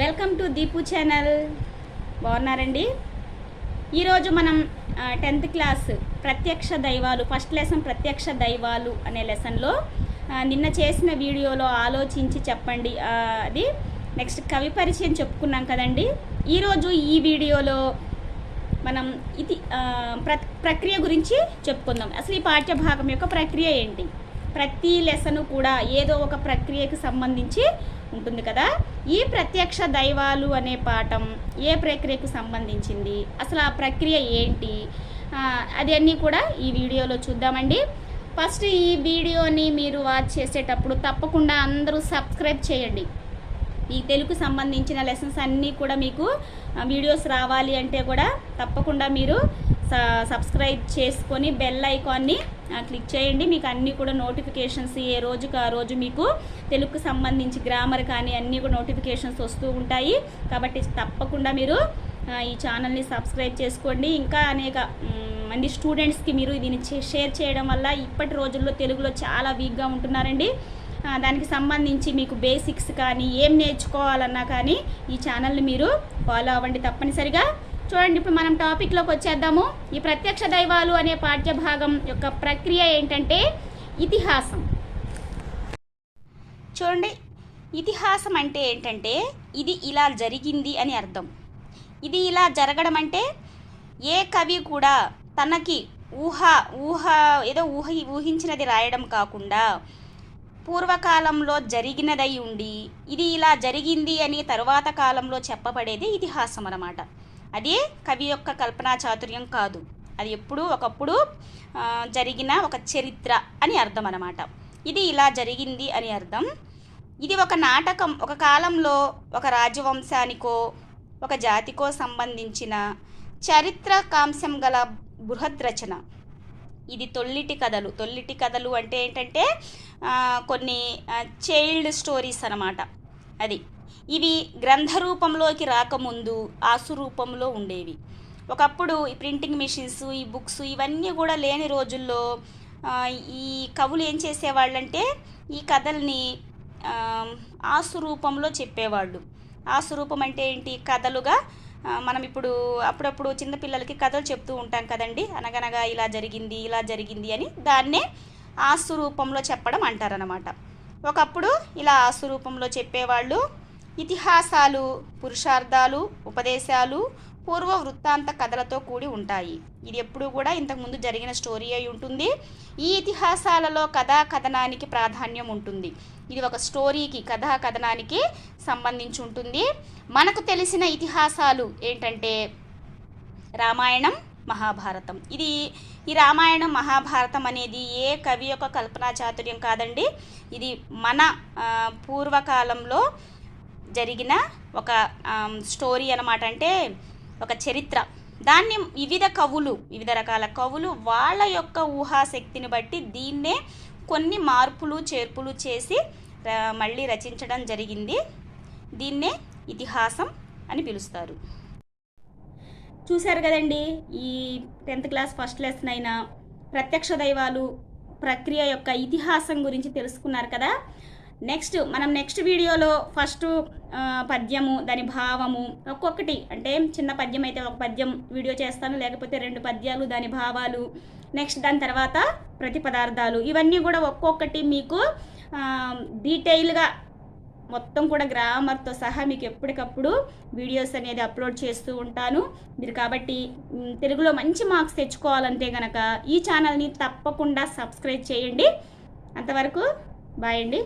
Welcome to Deepu channel. బాగున్నారండి? ఈరోజు మనం టెన్త్ క్లాస్ ప్రత్యక్ష దైవాలు ఫస్ట్ లెసన్ ప్రత్యక్ష దైవాలు అనే లెసన్లో నిన్న చేసిన వీడియోలో ఆలోచించి చెప్పండి. అది నెక్స్ట్ కవి పరిచయం చెప్పుకున్నాం కదండి. ఈరోజు ఈ వీడియోలో మనం ఇది ప్ర ప్రక్రియ గురించి చెప్పుకుందాం. అసలు ఈ పాఠ్య భాగం యొక్క ప్రక్రియ ఏంటి? ప్రతి లెసన్ కూడా ఏదో ఒక ప్రక్రియకు సంబంధించి ఉంటుంది కదా. ఈ ప్రత్యక్ష దైవాలు అనే పాఠం ఏ ప్రక్రియకు సంబంధించింది? అసలు ఆ ప్రక్రియ ఏంటి? అదన్నీ అది అన్నీ కూడా ఈ వీడియోలో చూద్దామండి. ఫస్ట్ ఈ వీడియోని మీరు వాచ్ చేసేటప్పుడు తప్పకుండా అందరూ సబ్స్క్రైబ్ చేయండి. ఈ తెలుగు సంబంధించిన లెసన్స్ అన్నీ కూడా మీకు వీడియోస్ రావాలి అంటే కూడా తప్పకుండా మీరు స- సబ్స్క్రైబ్ చేసుకొని బెల్ ఐకాన్ని క్లిక్ చేయండి. మీకు అన్నీ కూడా నోటిఫికేషన్స్ ఏ రోజుకి ఆ రోజు మీకు తెలుగుకు సంబంధించి గ్రామర్ కానీ అన్నీ కూడా నోటిఫికేషన్స్ వస్తూ ఉంటాయి. కాబట్టి తప్పకుండా మీరు ఈ ఛానల్ని సబ్స్క్రైబ్ చేసుకోండి. ఇంకా అనేక మంది స్టూడెంట్స్కి మీరు దీన్ని షేర్ చేయడం వల్ల ఇప్పటి రోజుల్లో తెలుగులో చాలా వీక్గా ఉంటున్నారండి. దానికి సంబంధించి మీకు బేసిక్స్ కానీ ఏం నేర్చుకోవాలన్నా కానీ ఈ ఛానల్ని మీరు ఫాలో అవ్వండి తప్పనిసరిగా. చూడండి ఇప్పుడు మనం టాపిక్లోకి వచ్చేద్దాము. ఈ ప్రత్యక్ష దైవాలు అనే పాఠ్య భాగం యొక్క ప్రక్రియ ఏంటంటే ఇతిహాసం. చూడండి ఇతిహాసం అంటే ఏంటంటే ఇది ఇలా జరిగింది అని అర్థం. ఇది ఇలా జరగడం అంటే ఏ కవి కూడా తనకి ఊహ ఊహ ఏదో ఊహ ఊహించినది రాయడం కాకుండా పూర్వకాలంలో జరిగినదై ఉండి ఇది ఇలా జరిగింది అని తరువాత కాలంలో చెప్పబడేది ఇతిహాసం అన్నమాట. అది కవి యొక్క కల్పనా చాతుర్యం కాదు. అది ఎప్పుడూ ఒకప్పుడు జరిగిన ఒక చరిత్ర అని అర్థం అనమాట ఇది ఇలా జరిగింది అని అర్థం. ఇది ఒక నాటకం ఒక కాలంలో ఒక రాజవంశానికో ఒక జాతికో సంబంధించిన చరిత్రకాంశం గల బృహద్ రచన. ఇది తొల్లిటి కథలు. తొల్లిటి కథలు అంటే ఏంటంటే కొన్ని చైల్డ్ స్టోరీస్ అన్నమాట. అది. ఇవి గ్రంథ రూపంలోకి రాకముందు ఆసు రూపంలో ఉండేవి. ఒకప్పుడు ఈ ప్రింటింగ్ మిషన్స్ ఈ బుక్స్ ఇవన్నీ కూడా లేని రోజుల్లో ఈ కవులు ఏం చేసేవాళ్ళంటే ఈ కథల్ని ఆసు రూపంలో చెప్పేవాళ్ళు. ఆసు రూపం అంటే ఏంటి? కథలుగా మనం ఇప్పుడు అప్పుడప్పుడు చిన్నపిల్లలకి కథలు చెప్తూ ఉంటాం కదండి. అనగనగా ఇలా జరిగింది ఇలా జరిగింది అని దాన్నే ఆసు రూపంలో చెప్పడం అంటారనమాట ఒకప్పుడు ఇలా ఆసు రూపంలో చెప్పేవాళ్ళు ఇతిహాసాలు పురుషార్థాలు ఉపదేశాలు పూర్వ వృత్తాంత కథలతో కూడి ఉంటాయి. ఇది ఎప్పుడూ కూడా ఇంతకుముందు జరిగిన స్టోరీ అయి ఉంటుంది. ఈ ఇతిహాసాలలో కథా కథనానికి ప్రాధాన్యం ఉంటుంది. ఇది ఒక స్టోరీకి కథా కథనానికి సంబంధించి ఉంటుంది. మనకు తెలిసిన ఇతిహాసాలు ఏంటంటే రామాయణం మహాభారతం. ఇది ఈ రామాయణం మహాభారతం అనేది ఏ కవి యొక్క కల్పనా చాతుర్యం కాదండి. ఇది మన పూర్వకాలంలో జరిగిన ఒక స్టోరీ అనమాట అంటే ఒక చరిత్ర. దాన్ని వివిధ కవులు వివిధ రకాల కవులు వాళ్ళ యొక్క ఊహాశక్తిని బట్టి దీన్నే కొన్ని మార్పులు చేర్పులు చేసి ర- మళ్ళీ రచించడం జరిగింది. దీన్నే ఇతిహాసం అని పిలుస్తారు. చూశారు కదండి ఈ టెన్త్ క్లాస్ ఫస్ట్ లెసన్ అయిన ప్రత్యక్ష దైవాలు ప్రక్రియ యొక్క ఇతిహాసం గురించి తెలుసుకున్నారు కదా. నెక్స్ట్ మనం నెక్స్ట్ వీడియోలో ఫస్ట్ పద్యము దాని భావము ఒక్కొక్కటి అంటే చిన్న పద్యం అయితే ఒక పద్యం వీడియో చేస్తాను లేకపోతే రెండు పద్యాలు దాని భావాలు నెక్స్ట్ దాని తర్వాత ప్రతి పదార్థాలు ఇవన్నీ కూడా ఒక్కొక్కటి మీకు డీటెయిల్గా మొత్తం కూడా గ్రామర్తో సహా మీకు ఎప్పటికప్పుడు వీడియోస్ అనేది అప్లోడ్ చేస్తూ ఉంటాను. మీరు కాబట్టి తెలుగులో మంచి మార్క్స్ తెచ్చుకోవాలంటే కనుక ఈ ఛానల్ని తప్పకుండా సబ్స్క్రైబ్ చేయండి. అంతవరకు బాయ్ అండి.